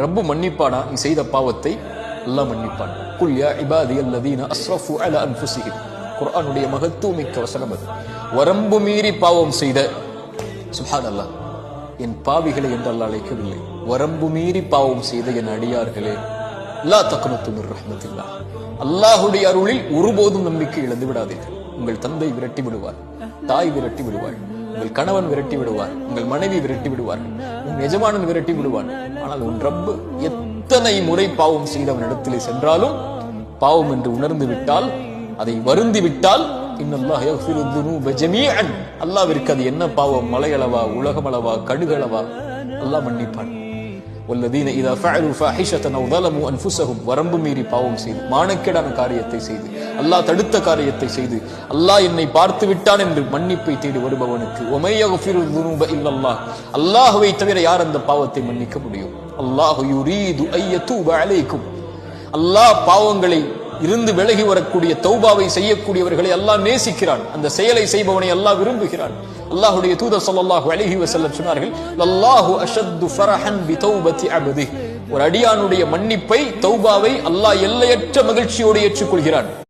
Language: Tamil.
ரப்பு மன்னிப்பானா? நீ செய்த பாவத்தை அல்லாஹ் மன்னிப்பான். குல் யா இபாதி அல்லதீன அஸ்ரஃபு அல அன்ஃபுஸிஹிம். குர்ஆனுடைய மகத்துவமிக்க வசனம் அது. வரம்பு மீறி பாவம் செய்த சுஹான் அல்லாஹ் என் பாவிகளை என்று அல்லாஹ் அழைக்கவில்லை. வரம்பு மீறி பாவம் செய்த என் அடியார்களே லா தக்னத்து மிர் ரஹ்மத்தில்லா அல்லாஹுடைய அருளில் ஒருபோதும் நம்பிக்கை இழந்து விடாதீர்கள். உங்கள் தந்தை விரட்டி விடுவார் தாய் விரட்டி விடுவாள். உங்கள் கணவன் விரட்டி விடுவார் உங்கள் மனைவி விரட்டி விடுவார்கள் உன் எஜமானன் விரட்டி விடுவான் ஆனால் உன் ரப்பு எத்தனை முறை பாவம் செய்தவன் இடத்திலே சென்றாலும் பாவம் என்று உணர்ந்து விட்டால் அதை வருந்தி விட்டால் இன்னல்லாஹ் யக்ஃபிரு துனூப ஜமீஅன் அல்லாஹ்விற்கு அது என்ன பாவம் மலையளவா உலகமளவா கடுகளவா அல்லாஹ் மன்னிப்பான் والذين إذا فعلوا فاحشة أو ظلموا أنفسهم வரம்பு மீறி பாவம் செய்து மானக்கேடான காரியத்தை செய்து அல்லாஹ் தடுத்த காரியத்தை செய்து அல்லாஹ் என்னை பார்த்து விட்டான் என்று மன்னிப்பை தேடி வருபவனுக்கு ஒமை இல்லல்லாஹ். தவிர யார் அந்த பாவத்தை மன்னிக்க முடியும்? அல்லாஹ் அல்லாஹ் பாவங்களை இருந்து விலகி வரக்கூடிய தௌபாவை செய்யக்கூடியவர்களை அல்லாஹ் நேசிக்கிறான். அந்த செயலை செய்பவனை அல்லாஹ் விரும்புகிறான். அல்லாஹுடைய தூதர் ஸல்லல்லாஹு அழகி வஸல்லம் சொன்னார்கள் அல்லாஹு அஷத்து ஃபரஹன் பி தௌபத்தி அபதி. ஒரு அடியானுடைய மன்னிப்பை தௌபாவை அல்லாஹ் எல்லையற்ற மகிழ்ச்சியோடு ஏற்றுக்கொள்கிறான்.